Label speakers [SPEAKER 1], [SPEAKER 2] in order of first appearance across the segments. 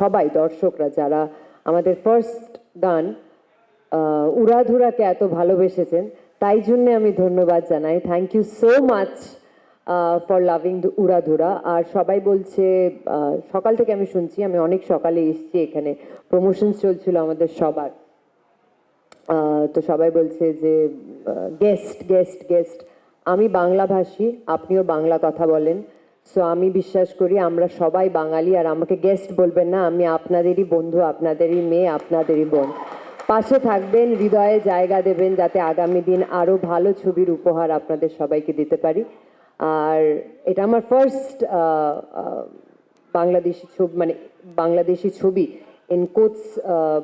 [SPEAKER 1] সবাই দর্শকরা যারা আমাদের ফার্স্ট গান উড়াধুরাকে এত ভালোবেসেছেন, তাই জন্যে আমি ধন্যবাদ জানাই। Thank you so much for loving Uradhura আর সবাই বলছে সকাল থেকে আমি শুনছি, আমি অনেক সকালে এসেছি এখানে। প্রমোশনস চলছিল আমাদের সবার। তো সবাই বলছে যে গেস্ট গেস্ট গেস্ট আমি বাংলাভাষী, আপনিও বাংলা কথা বলেন। সো আমি বিশ্বাস করি আমরা সবাই বাঙালি আর আমাকে গেস্ট বলবেন না, আমি আপনাদেরই বন্ধু, আপনাদেরই মেয়ে, আপনাদেরই বোন। পাশে থাকবেন, হৃদয়ে জায়গা দেবেন যাতে আগামী দিন আরও ভালো ছবির উপহার আপনাদের সবাইকে দিতে পারি। আর এটা আমার ফার্স্ট বাংলাদেশি ছবি মানে বাংলাদেশি ছবি ইন কোটস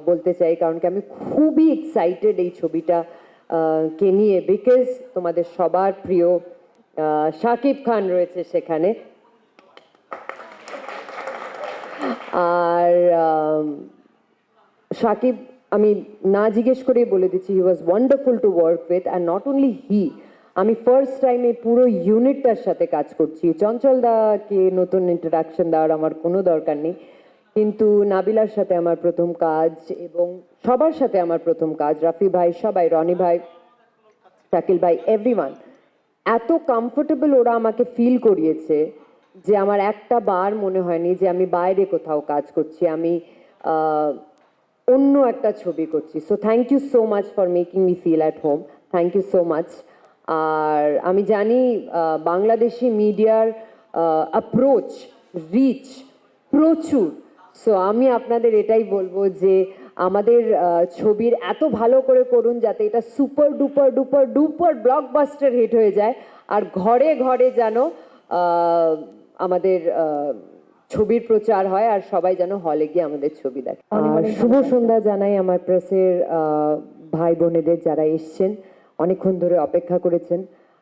[SPEAKER 1] বলতে চাই, কারণ কি আমি খুবই এক্সাইটেড এই ছবিটা কে নিয়ে বিকজ তোমাদের সবার প্রিয় শাকিব খান রয়েছে সেখানে। আর সাকিব, আমি না জিজ্ঞেস করেই বলে দিচ্ছি he was wonderful to work with and not only he আমি ফার্স্ট টাইমে পুরো ইউনিটটার সাথে কাজ করছি। চঞ্চল দাকে নতুন ইন্ট্রোডাকশন দেওয়ার আমার কোনো দরকার নেই। কিন্তু নাবিলার সাথে আমার প্রথম কাজ এবং সবার সাথে আমার প্রথম কাজ, রাফি ভাই, সবাই, রনি ভাই, শাকিল ভাই এভরিওয়ান এত কমফোর্টেবল ওরা আমাকে ফিল করিয়েছে। যে আমার একটা বার মনে হয়নি যে আমি বাইরে কোথাও কাজ করছি, আমি অন্য একটা ছবি করছি। So thank you so much for making me feel at home thank you so much আর আমি জানি বাংলাদেশি মিডিয়ার অ্যাপ্রোচ রিচ প্রচুর। সো আমি আপনাদের এটাই বলব যে আমাদের ছবির এত ভালো করে করুন যাতে এটা super duper duper duper blockbuster hit হয়ে যায়। আর ঘরে ঘরে যেন আমাদের ছবির প্রচার হয় আর সবাই যেন হলে গিয়ে আমাদের ছবি দেখে। আর শুভ সন্ধ্যা জানাই আমার প্রেসের ভাই বোনেদের যারা এসছেন অনেকক্ষণ ধরে অপেক্ষা করেছেন।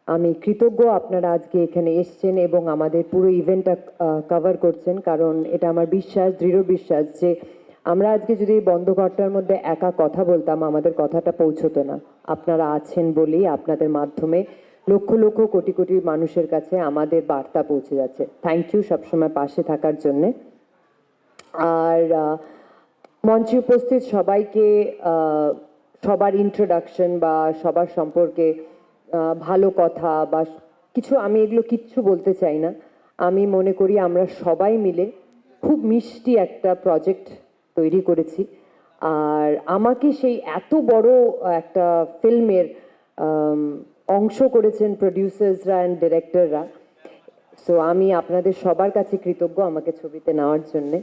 [SPEAKER 1] আমি কৃতজ্ঞ আপনারা আজকে এখানে এসছেন এবং আমাদের পুরো ইভেন্টটা কভার করছেন কারণ এটা আমার বিশ্বাস দৃঢ় বিশ্বাস যে আমরা আজকে যদি বন্ধ ঘরটার মধ্যে একা কথা বলতাম আমাদের কথাটা পৌঁছতো না। আপনারা আছেন বলেই আপনাদের মাধ্যমে লক্ষ লক্ষ কোটি কোটি মানুষের কাছে আমাদের বার্তা পৌঁছে যাচ্ছে। থ্যাংক ইউ সবসময় পাশে থাকার জন্যে। আর মঞ্চে উপস্থিত সবাইকে সবার ইন্ট্রোডাকশন বা সবার সম্পর্কে ভালো কথা বা কিছু আমি এগুলো কিচ্ছু বলতে চাই না। আমি মনে করি আমরা সবাই মিলে খুব মিষ্টি একটা প্রজেক্ট তৈরি করেছি। আর আমাকে সেই এত বড় একটা ফিল্মের অংশ করেছেন প্রডিউসার্সরা অ্যান্ড ডিরেক্টররা সো আমি আপনাদের সবার কাছে কৃতজ্ঞ আমাকে ছবিতে নেওয়ার জন্যে।